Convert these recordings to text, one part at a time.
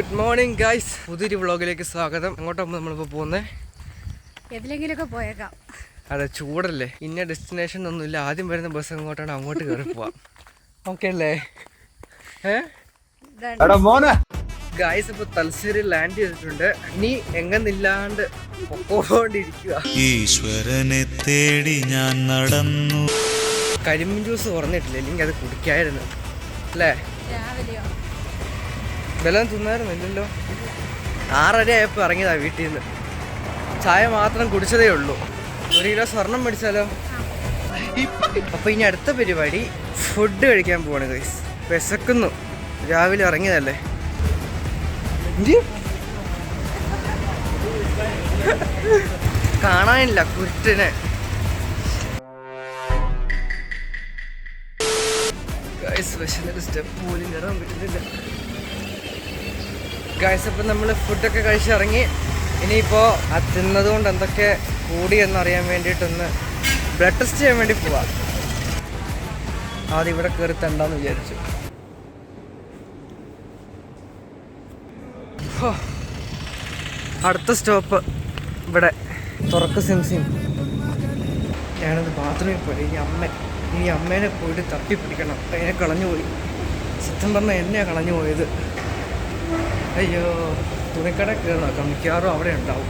Good morning guys പുതിയൊരു വ്ളോഗിലേക്ക് സ്വാഗതം. അങ്ങോട്ടാകുമ്പോൾ നമ്മളിപ്പോൾ പോകുന്നത് എതിലെങ്കിലൊക്കെ പോയേക്കാം. അതെ ചൂടല്ലേ. ഇന്ന ഡെസ്റ്റിനേഷൻ ഒന്നുമില്ല ആദ്യം വരുന്ന ബസ് അങ്ങോട്ടാണ് അങ്ങോട്ട് കയറി പോവാം. ഓക്കെ അല്ലേ? ഗായ്സ് ഇപ്പൊ തലശ്ശേരി ലാൻഡ് ചെയ്തിട്ടുണ്ട്. ഇനി എങ്ങനില്ലാണ്ട് പൊക്കോണ്ടിരിക്കുക. ഈശ്വരനെ തേടി ഞാൻ നടന്നു. കരിമ്പിൻ ജ്യൂസ് പറഞ്ഞിട്ടില്ല ഇല്ലെങ്കിൽ അത് കുടിക്കായിരുന്നു. അല്ലേ? രാവിലെയോ? ബലം തിന്നായിരുന്നു ഇല്ലല്ലോ ആറര ആയപ്പോൾ ഇറങ്ങിയതാ വീട്ടിൽ നിന്ന് ചായ മാത്രം കുടിച്ചതേ ഉള്ളൂ. ഒരു കിലോ സ്വർണം മേടിച്ചാലോ? അപ്പൊ ഇനി അടുത്ത പരിപാടി ഫുഡ് കഴിക്കാൻ പോവാണ് ഗൈസ് വിശക്കുന്നു. രാവിലെ ഇറങ്ങിയതല്ലേ? കാണാനില്ല കുരുട്ടിനെ. ഗൈസ് വിശന്നിട്ട് സ്റ്റെപ്പ് പോലും കയറാൻ പറ്റുന്നില്ല. ഗൈസ് അപ്പം നമ്മൾ ഫുഡൊക്കെ കഴിച്ചിറങ്ങി. ഇനിയിപ്പോൾ ആ തിന്നതുകൊണ്ട് എന്തൊക്കെ കൂടി എന്നറിയാൻ വേണ്ടിയിട്ടൊന്ന് ബ്ലഡ് ടെസ്റ്റ് ചെയ്യാൻ വേണ്ടി പോവാം. ആദ്യം ഇവിടെ കയറി തണ്ടാന്ന് വിചാരിച്ചു. അടുത്ത സ്റ്റോപ്പ് ഇവിടെ തുറക്ക് സിംസിം. ഞാനത് ബാത്റൂമിൽ പോയി. ഈ അമ്മ ഈ അമ്മേനെ പോയിട്ട് തപ്പി പിടിക്കണം. അതിനെ കളഞ്ഞു പോയി സത്യം പറഞ്ഞാൽ എന്നെയാണ് കളഞ്ഞു പോയത് അയ്യോ തുണിക്കട കയറി നോക്കാം മിക്കവാറും അവിടെ ഉണ്ടാവും.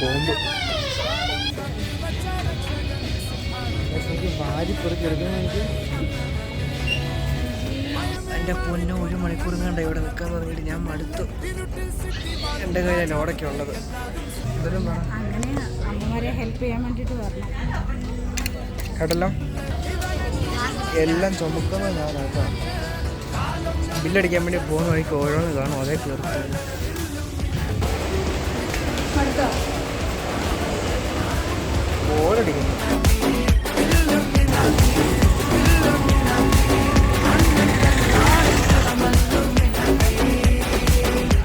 ബോംബ്. വാരി പെറുക്കി എടുക്കണം എനിക്ക് എന്റെ പൊന്നെ ഒരു മണിക്കൂർ കണ്ട ഇവിടെ നിൽക്കാൻ പറഞ്ഞിട്ട് ഞാൻ മടുത്തു. എന്റെ കയ്യിലാണ് ലോഡൊക്കെ ഉള്ളത്. എന്തെങ്കിലും അങ്ങനെ അമ്മമാരെ ഹെൽപ്പ് ചെയ്യാൻ വേണ്ടിയിട്ട് വരണം. കേട്ടല്ലോ? എല്ലാം ചുമക്കുന്നത് ഞാൻ കേട്ടോ. ബില്ലടിക്കാൻ വേണ്ടി പോകുന്ന വഴിക്ക് ഓരോന്ന് കാണും അതേ കയറി ബോളടിക്കുന്നു